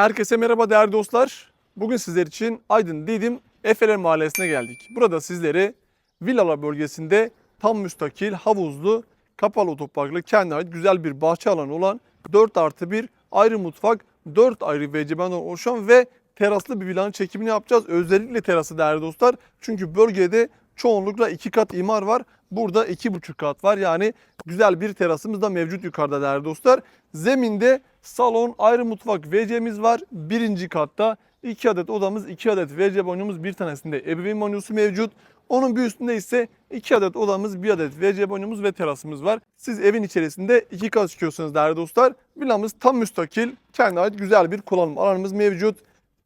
Herkese merhaba değerli dostlar. Bugün sizler için Aydın Didim Efeler Mahallesi'ne geldik. Burada sizleri villalar bölgesinde tam müstakil, havuzlu, kapalı otoparklı, kendine ait güzel bir bahçe alanı olan 4 artı 1 ayrı mutfak, 4 ayrı VCB'den oluşan ve teraslı bir villanın çekimini yapacağız. Özellikle terası değerli dostlar. Çünkü bölgede çoğunlukla 2 kat imar var. Burada 2,5 kat var. Yani güzel bir terasımız da mevcut yukarıda değerli dostlar. Zeminde salon, ayrı mutfak WC'miz var. Birinci katta 2 adet odamız, 2 adet WC banyomuz, bir tanesinde ebeveyn banyosu mevcut. Onun bir üstünde ise 2 adet odamız, 1 adet WC banyomuz ve terasımız var. Siz evin içerisinde 2 kat çıkıyorsunuz değerli dostlar. Villamız tam müstakil, kendine ait güzel bir kullanım alanımız mevcut.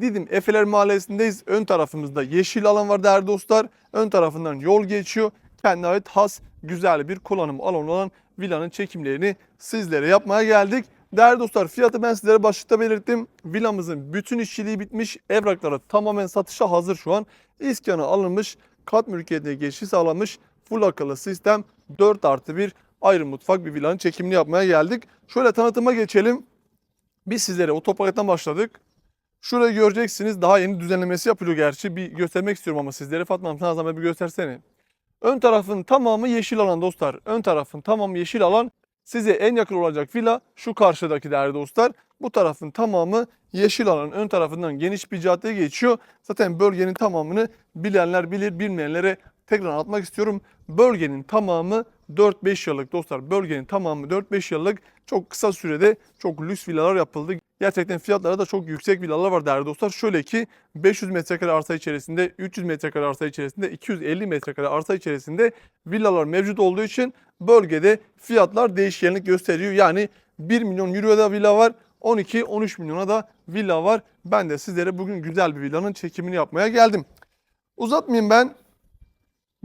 Didim Efeler Mahallesi'ndeyiz. Ön tarafımızda yeşil alan var değerli dostlar. Ön tarafından yol geçiyor. Kendine ait has, güzel bir kullanım alanı olan villanın çekimlerini sizlere yapmaya geldik. Değerli dostlar fiyatı ben sizlere başlıkta belirttim. Villamızın bütün işçiliği bitmiş. Evrakları tamamen satışa hazır şu an. İskanı alınmış. Kat mülkiyetine geçiş sağlanmış. Full akıllı sistem 4 artı 1 ayrı mutfak bir villanın çekimini yapmaya geldik. Şöyle tanıtıma geçelim. Biz sizlere otoparktan başladık. Şurayı göreceksiniz. Daha yeni düzenlemesi yapılıyor gerçi. Bir göstermek istiyorum ama sizlere. Fatma Hanım sana bir göstersene. Ön tarafın tamamı yeşil alan dostlar. Ön tarafın tamamı yeşil alan. Size en yakın olacak villa şu karşıdaki değerli dostlar. Bu tarafın tamamı yeşil alan. Ön tarafından geniş bir cadde geçiyor. Zaten bölgenin tamamını bilenler bilir, bilmeyenlere tekrar anlatmak istiyorum. Bölgenin tamamı 4-5 yıllık dostlar. Bölgenin tamamı 4-5 yıllık. Çok kısa sürede çok lüks villalar yapıldı. Gerçekten fiyatları da çok yüksek villalar var değerli dostlar. Şöyle ki 500 metrekare arsa içerisinde, 300 metrekare arsa içerisinde, 250 metrekare arsa içerisinde villalar mevcut olduğu için bölgede fiyatlar değişkenlik gösteriyor. Yani 1 milyon euroya da villa var, 12-13 milyona da villa var. Ben de sizlere bugün güzel bir villanın çekimini yapmaya geldim. Uzatmayayım ben.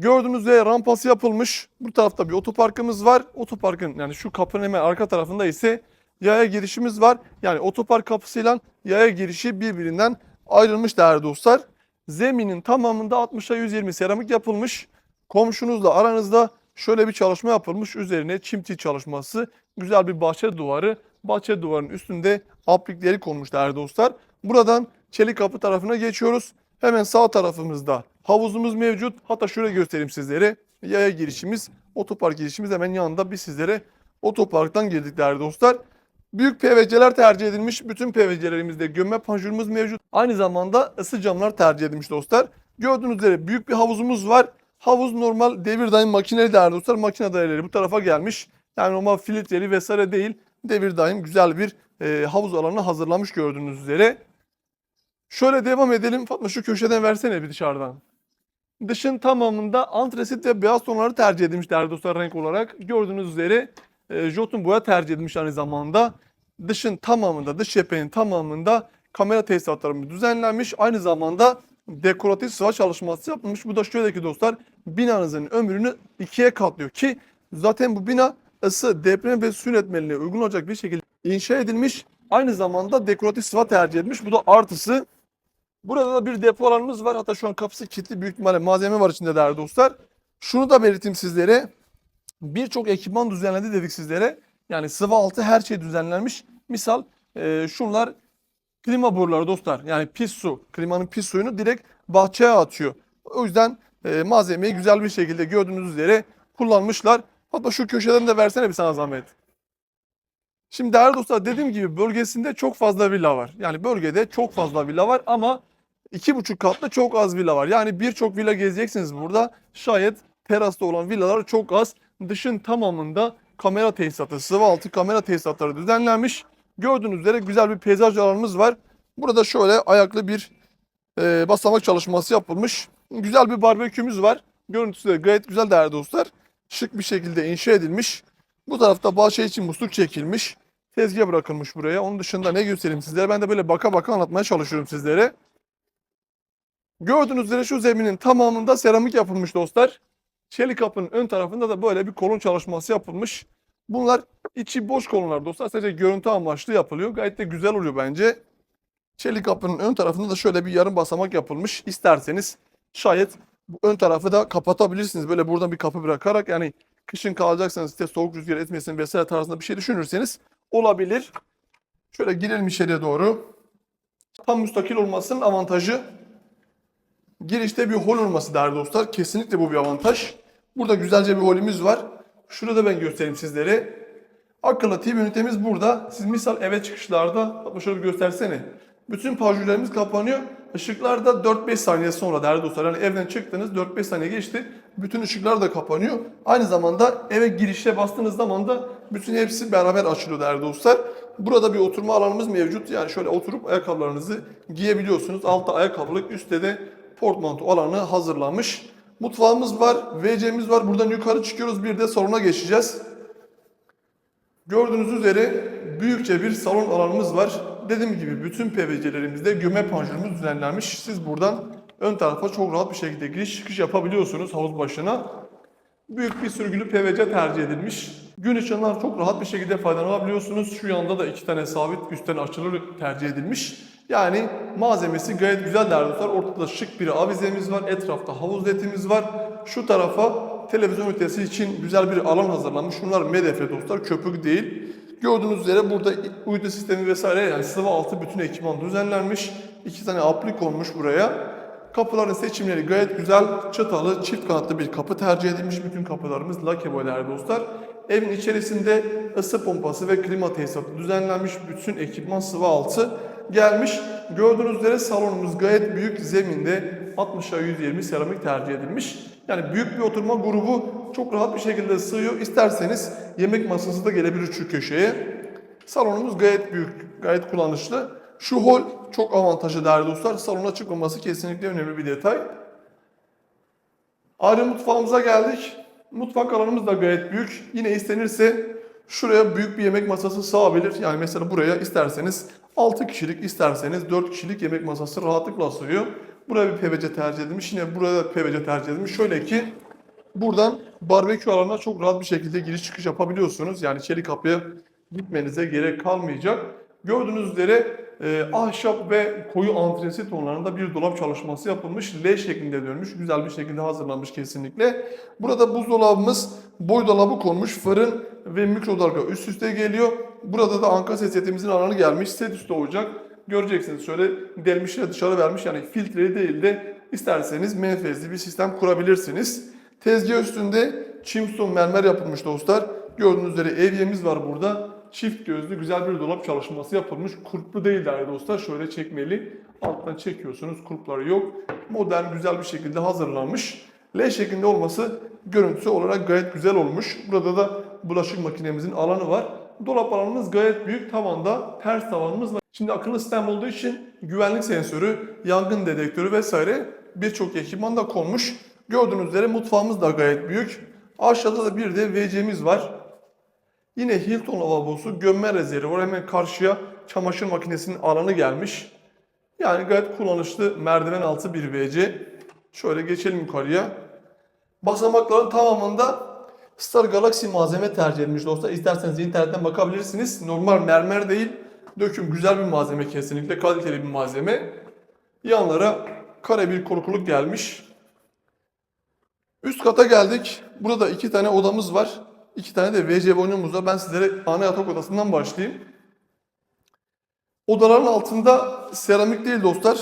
Gördüğünüz üzere rampası yapılmış. Bu tarafta bir otoparkımız var. Otoparkın yani şu kapının hemen arka tarafında ise yaya girişimiz var. Yani otopark kapısıyla yaya girişi birbirinden ayrılmış değerli dostlar. Zeminin tamamında 60'a 120 seramik yapılmış. Komşunuzla aranızda şöyle bir çalışma yapılmış. Üzerine çimti çalışması, güzel bir bahçe duvarı. Bahçe duvarının üstünde aplikleri konmuş değerli dostlar. Buradan çelik kapı tarafına geçiyoruz. Hemen sağ tarafımızda havuzumuz mevcut. Hatta şöyle göstereyim sizlere. Yaya girişimiz, otopark girişimiz hemen yanında biz sizlere otoparktan girdik değerli dostlar. Büyük PVC'ler tercih edilmiş. Bütün PVC'lerimizde gömme panjurumuz mevcut. Aynı zamanda ısı camlar tercih edilmiş dostlar. Gördüğünüz üzere büyük bir havuzumuz var. Havuz normal devir daim makineli değerli dostlar. Makine daireleri bu tarafa gelmiş. Yani normal filtreli vesaire değil. Devir daim güzel bir e, havuz alanı hazırlamış gördüğünüz üzere. Şöyle devam edelim. Fatma şu köşeden versene bir dışarıdan. Dışın tamamında antresit ve beyaz tonları tercih edilmiş değerli dostlar renk olarak. Gördüğünüz üzere e, jotun boya tercih edilmiş aynı zamanda. Dışın tamamında, dış cephenin tamamında kamera tesisatlarımız düzenlenmiş. Aynı zamanda dekoratif sıva çalışması yapılmış. Bu da şöyle ki dostlar binanızın ömrünü ikiye katlıyor ki zaten bu bina ısı, deprem ve su yönetmeliğine uygun olacak bir şekilde inşa edilmiş. Aynı zamanda dekoratif sıva tercih edilmiş. Bu da artısı. Burada da bir depo alanımız var. Hatta şu an kapısı kilitli büyük ihtimalle malzeme var içinde değerli dostlar. Şunu da belirteyim sizlere. Birçok ekipman düzenlendi dedik sizlere. Yani sıvı altı her şey düzenlenmiş. Misal e, şunlar klima boruları dostlar. Yani pis su, klimanın pis suyunu direkt bahçeye atıyor. O yüzden e, malzemeyi güzel bir şekilde gördüğünüz üzere kullanmışlar. Hatta şu köşeden de versene bir sana zahmet. Şimdi değerli dostlar dediğim gibi bölgesinde çok fazla villa var. Yani bölgede çok fazla villa var ama iki buçuk katlı çok az villa var. Yani birçok villa gezeceksiniz burada. Şayet terasta olan villalar çok az. Dışın tamamında kamera tesisatı, sıvı altı kamera tesisatları düzenlenmiş. Gördüğünüz üzere güzel bir peyzaj alanımız var. Burada şöyle ayaklı bir e, basamak çalışması yapılmış. Güzel bir barbekümüz var. Görüntüsü de gayet güzel değerli dostlar. Şık bir şekilde inşa edilmiş. Bu tarafta bahçe için musluk çekilmiş. Tezgah bırakılmış buraya. Onun dışında ne göstereyim sizlere? Ben de böyle baka baka anlatmaya çalışıyorum sizlere. Gördüğünüz üzere şu zeminin tamamında seramik yapılmış dostlar. Çelik kapının ön tarafında da böyle bir kolon çalışması yapılmış. Bunlar içi boş kolonlar dostlar. Sadece görüntü amaçlı yapılıyor. Gayet de güzel oluyor bence. Çelik kapının ön tarafında da şöyle bir yarım basamak yapılmış. İsterseniz şayet bu ön tarafı da kapatabilirsiniz. Böyle buradan bir kapı bırakarak yani kışın kalacaksanız işte soğuk rüzgar etmesin vesaire tarzında bir şey düşünürseniz olabilir. Şöyle girelim içeriye doğru. Tam müstakil olmasının avantajı girişte bir hol olması değerli dostlar. Kesinlikle bu bir avantaj. Burada güzelce bir holümüz var. Şurada ben göstereyim sizlere. Akıllı TV ünitemiz burada. Siz misal eve çıkışlarda, hatta şöyle bir göstersene. Bütün panjurlarımız kapanıyor. Işıklar da 4-5 saniye sonra değerli dostlar. Yani evden çıktınız 4-5 saniye geçti. Bütün ışıklar da kapanıyor. Aynı zamanda eve girişe bastığınız zaman da bütün hepsi beraber açılıyor değerli dostlar. Burada bir oturma alanımız mevcut. Yani şöyle oturup ayakkabılarınızı giyebiliyorsunuz. Altta ayakkabılık, üstte de portmanto alanı hazırlanmış. Mutfağımız var, WC'miz var. Buradan yukarı çıkıyoruz. Bir de salona geçeceğiz. Gördüğünüz üzere büyükçe bir salon alanımız var. Dediğim gibi bütün PVC'lerimizde göme panjurumuz düzenlenmiş. Siz buradan ön tarafa çok rahat bir şekilde giriş çıkış yapabiliyorsunuz havuz başına. Büyük bir sürgülü PVC tercih edilmiş. Gün ışığından çok rahat bir şekilde faydalanabiliyorsunuz. Şu yanda da iki tane sabit üstten açılır tercih edilmiş. Yani malzemesi gayet güzel dostlar. Ortada şık bir avizemiz var. Etrafta havuz ledimiz var. Şu tarafa televizyon ünitesi için güzel bir alan hazırlanmış. Bunlar MDF dostlar, köpük değil. Gördüğünüz üzere burada uydu sistemi vesaire yani sıvı altı bütün ekipman düzenlenmiş. İki tane aplik olmuş buraya. Kapıların seçimleri gayet güzel. Çıtalı, çift kanatlı bir kapı tercih edilmiş. Bütün kapılarımız lake boyalar dostlar. Evin içerisinde ısı pompası ve klima tesisatı düzenlenmiş. Bütün ekipman sıvı altı gelmiş. Gördüğünüz üzere salonumuz gayet büyük. Zeminde 60'a 120 seramik tercih edilmiş. Yani büyük bir oturma grubu çok rahat bir şekilde sığıyor. İsterseniz yemek masası da gelebilir şu köşeye. Salonumuz gayet büyük, gayet kullanışlı. Şu hol çok avantajlı değerli dostlar. Salona çıkmaması kesinlikle önemli bir detay. Ayrı mutfağımıza geldik. Mutfak alanımız da gayet büyük. Yine istenirse şuraya büyük bir yemek masası sığabilir. Yani mesela buraya isterseniz 6 kişilik, isterseniz 4 kişilik yemek masası rahatlıkla sığıyor. Buraya bir PVC tercih edilmiş. Yine buraya da PVC tercih edilmiş. Şöyle ki buradan barbekü alanına çok rahat bir şekilde giriş çıkış yapabiliyorsunuz. Yani çelik kapıya gitmenize gerek kalmayacak. Gördüğünüz üzere e, ahşap ve koyu antresit tonlarında bir dolap çalışması yapılmış. L şeklinde dönmüş. Güzel bir şekilde hazırlanmış kesinlikle. Burada buzdolabımız, boy dolabı konmuş. Fırın ve mikrodalga üst üste geliyor. Burada da anka setimizin alanı gelmiş. Set üstü olacak. Göreceksiniz şöyle delmişle dışarı vermiş. Yani filtreli değil de isterseniz menfezli bir sistem kurabilirsiniz. Tezgah üstünde çimstone mermer yapılmış dostlar. Gördüğünüz üzere evyemiz var burada çift gözlü güzel bir dolap çalışması yapılmış. Kurplu değil değerli dostlar. Şöyle çekmeli. Alttan çekiyorsunuz. Kurpları yok. Modern güzel bir şekilde hazırlanmış. L şeklinde olması görüntüsü olarak gayet güzel olmuş. Burada da bulaşık makinemizin alanı var. Dolap alanımız gayet büyük. Tavanda ters tavanımız var. Şimdi akıllı sistem olduğu için güvenlik sensörü, yangın dedektörü vesaire birçok ekipman da konmuş. Gördüğünüz üzere mutfağımız da gayet büyük. Aşağıda da bir de WC'miz var. Yine Hilton lavabosu gömme rezervuar hemen karşıya çamaşır makinesinin alanı gelmiş. Yani gayet kullanışlı merdiven altı bir WC. Şöyle geçelim yukarıya. Basamakların tamamında Star Galaxy malzeme tercih edilmiş dostlar. İsterseniz internetten bakabilirsiniz. Normal mermer değil. Döküm güzel bir malzeme kesinlikle. Kaliteli bir malzeme. Yanlara kare bir korkuluk gelmiş. Üst kata geldik. Burada iki tane odamız var. İki tane de WC boynumuz var. Ben sizlere ana yatak odasından başlayayım. Odaların altında seramik değil dostlar.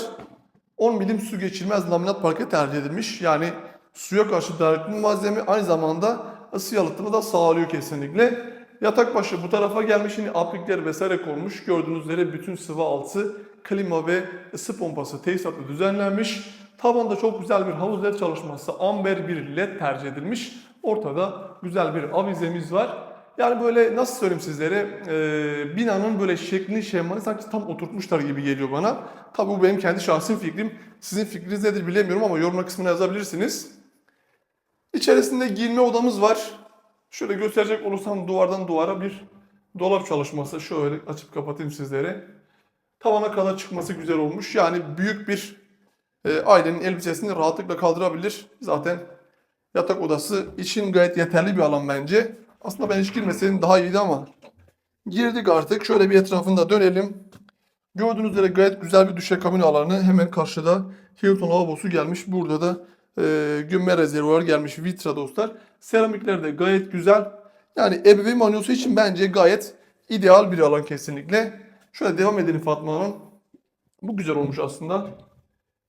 10 milim su geçirmez laminat parke tercih edilmiş. Yani suya karşı dayanıklı malzeme aynı zamanda ısı yalıtımı da sağlıyor kesinlikle. Yatak başı bu tarafa gelmiş yine aplikler vesaire konmuş. Gördüğünüz üzere bütün sıvı altı, klima ve ısı pompası tesisatı düzenlenmiş. Tavanda çok güzel bir havuz led çalışması, amber bir led tercih edilmiş. Ortada güzel bir avizemiz var. Yani böyle nasıl söyleyeyim sizlere e, binanın böyle şeklini şemalini sanki tam oturtmuşlar gibi geliyor bana. Tabii bu benim kendi şahsi fikrim. Sizin fikriniz nedir bilemiyorum ama yorumlar kısmına yazabilirsiniz. İçerisinde giyinme odamız var. Şöyle gösterecek olursam duvardan duvara bir dolap çalışması. Şöyle açıp kapatayım sizlere. Tavana kadar çıkması güzel olmuş. Yani büyük bir e, ailenin elbisesini rahatlıkla kaldırabilir. Zaten yatak odası için gayet yeterli bir alan bence. Aslında ben hiç girmeseydim daha iyiydi ama girdik artık. Şöyle bir etrafında dönelim. Gördüğünüz üzere gayet güzel bir düşekabin alanı. Hemen karşıda Hilton lavabosu gelmiş. Burada da e, gümme rezervuar gelmiş. Vitra dostlar. Seramikler de gayet güzel. Yani ebeveyn banyosu için bence gayet ideal bir alan kesinlikle. Şöyle devam edelim Fatma Hanım. Bu güzel olmuş aslında.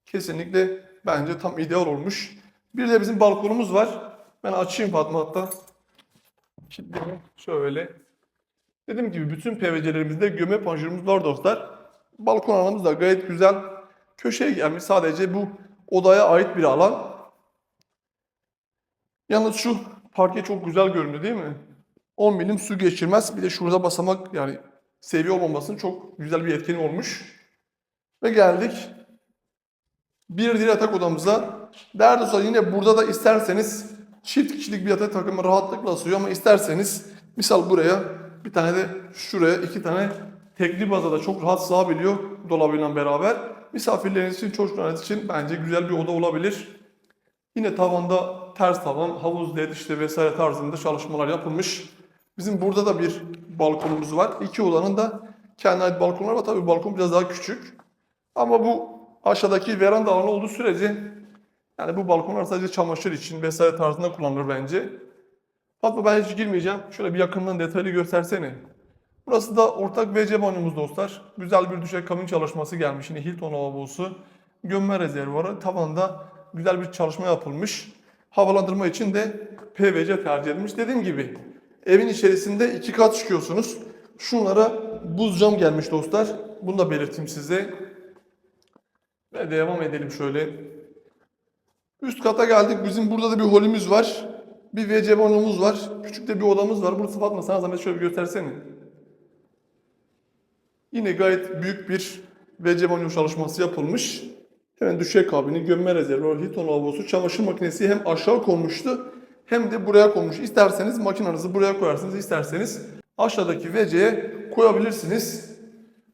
Kesinlikle bence tam ideal olmuş. Bir de bizim balkonumuz var. Ben açayım Fatma hatta. Kilitleyelim. Şöyle. Dediğim gibi bütün PVC'lerimizde göme panjurumuz var dostlar. Balkon alanımız da gayet güzel. Köşeye gelmiş sadece bu odaya ait bir alan. Yalnız şu parke çok güzel görünüyor değil mi? 10 milim su geçirmez. Bir de şurada basamak yani seviye olmamasının çok güzel bir etkeni olmuş. Ve geldik bir diğer yatak odamıza. Değerli dostlar yine burada da isterseniz çift kişilik bir yatak takımı rahatlıkla sığıyor ama isterseniz misal buraya bir tane de şuraya iki tane tekli bazada çok rahat sığabiliyor dolabıyla beraber. Misafirleriniz için, çocuklarınız için bence güzel bir oda olabilir. Yine tavanda ters tavan, havuz led işte vesaire tarzında çalışmalar yapılmış. Bizim burada da bir balkonumuz var. İki odanın da kendine ait balkonlar var. Tabii balkon biraz daha küçük. Ama bu aşağıdaki veranda alanı olduğu sürece yani bu balkonlar sadece çamaşır için vesaire tarzında kullanılır bence. Fatma ben hiç girmeyeceğim. Şöyle bir yakından detaylı göstersene. Burası da ortak WC banyomuz dostlar. Güzel bir düşey kabin çalışması gelmiş. Yine Hilton lavabosu, gömme rezervuarı, tavanda güzel bir çalışma yapılmış. Havalandırma için de PVC tercih edilmiş. Dediğim gibi evin içerisinde iki kat çıkıyorsunuz. Şunlara buz cam gelmiş dostlar. Bunu da belirteyim size. Ve devam edelim şöyle. Üst kata geldik. Bizim burada da bir holümüz var. Bir WC banyomuz var. Küçük de bir odamız var. Burası Fatma sana zahmet şöyle bir göstersene. Yine gayet büyük bir WC banyo çalışması yapılmış. Hemen düşey kabini, gömme rezervuarı, Hilton lavabosu, çamaşır makinesi hem aşağı konmuştu hem de buraya konmuş. İsterseniz makinenizi buraya koyarsınız, isterseniz aşağıdaki WC'ye koyabilirsiniz.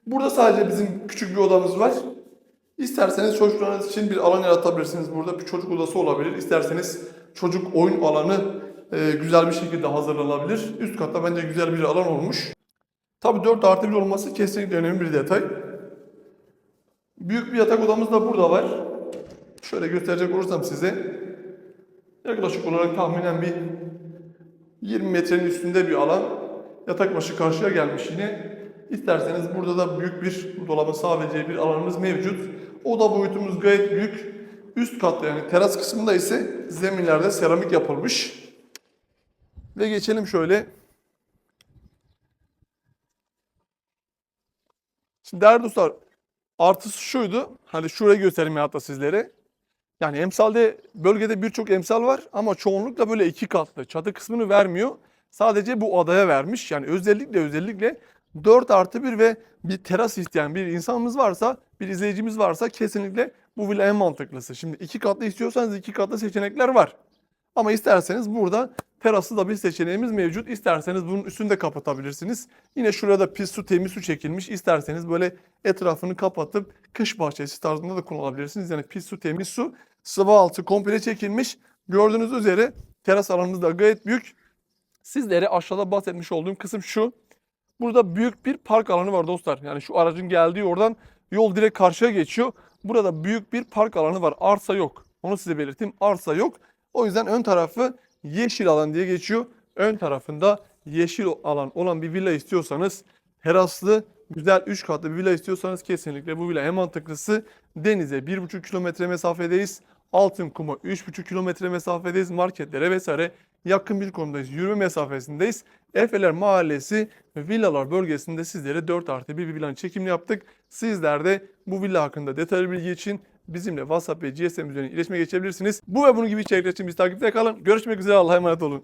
Burada sadece bizim küçük bir odamız var. İsterseniz çocuklarınız için bir alan yaratabilirsiniz. Burada bir çocuk odası olabilir. İsterseniz çocuk oyun alanı e, güzel bir şekilde hazırlanabilir. Üst katta bence güzel bir alan olmuş. Tabii 4 artı 1 olması kesinlikle önemli bir detay. Büyük bir yatak odamız da burada var. Şöyle gösterecek olursam size. Yaklaşık olarak tahminen bir 20 metrenin üstünde bir alan. Yatak başı karşıya gelmiş yine. İsterseniz burada da büyük bir dolabın sağlayacağı bir alanımız mevcut. Oda boyutumuz gayet büyük. Üst katta yani teras kısmında ise zeminlerde seramik yapılmış. Ve geçelim şöyle. Şimdi değerli dostlar artısı şuydu. Hani şurayı göstereyim hatta sizlere. Yani emsalde bölgede birçok emsal var ama çoğunlukla böyle iki katlı. Çatı kısmını vermiyor. Sadece bu adaya vermiş. Yani özellikle özellikle 4 artı 1 ve bir teras isteyen bir insanımız varsa, bir izleyicimiz varsa kesinlikle bu villa en mantıklısı. Şimdi iki katlı istiyorsanız iki katlı seçenekler var. Ama isterseniz burada teraslı da bir seçeneğimiz mevcut. İsterseniz bunun üstünü de kapatabilirsiniz. Yine şurada pis su, temiz su çekilmiş. İsterseniz böyle etrafını kapatıp kış bahçesi tarzında da kullanabilirsiniz. Yani pis su, temiz su, sıvı altı komple çekilmiş. Gördüğünüz üzere teras alanımız da gayet büyük. Sizlere aşağıda bahsetmiş olduğum kısım şu. Burada büyük bir park alanı var dostlar. Yani şu aracın geldiği oradan yol direkt karşıya geçiyor. Burada büyük bir park alanı var. Arsa yok. Onu size belirteyim. Arsa yok. O yüzden ön tarafı yeşil alan diye geçiyor. Ön tarafında yeşil alan olan bir villa istiyorsanız teraslı güzel 3 katlı bir villa istiyorsanız kesinlikle bu villa en mantıklısı. Denize 1,5 kilometre mesafedeyiz. Altın kuma 3,5 kilometre mesafedeyiz. Marketlere vesaire yakın bir konumdayız. Yürüme mesafesindeyiz. Efeler Mahallesi villalar bölgesinde sizlere 4 artı 1 bir villanın çekimini yaptık. Sizler de bu villa hakkında detaylı bilgi için bizimle WhatsApp ve GSM üzerinden iletişime geçebilirsiniz. Bu ve bunun gibi içerikler için biz takipte kalın. Görüşmek üzere Allah'a emanet olun.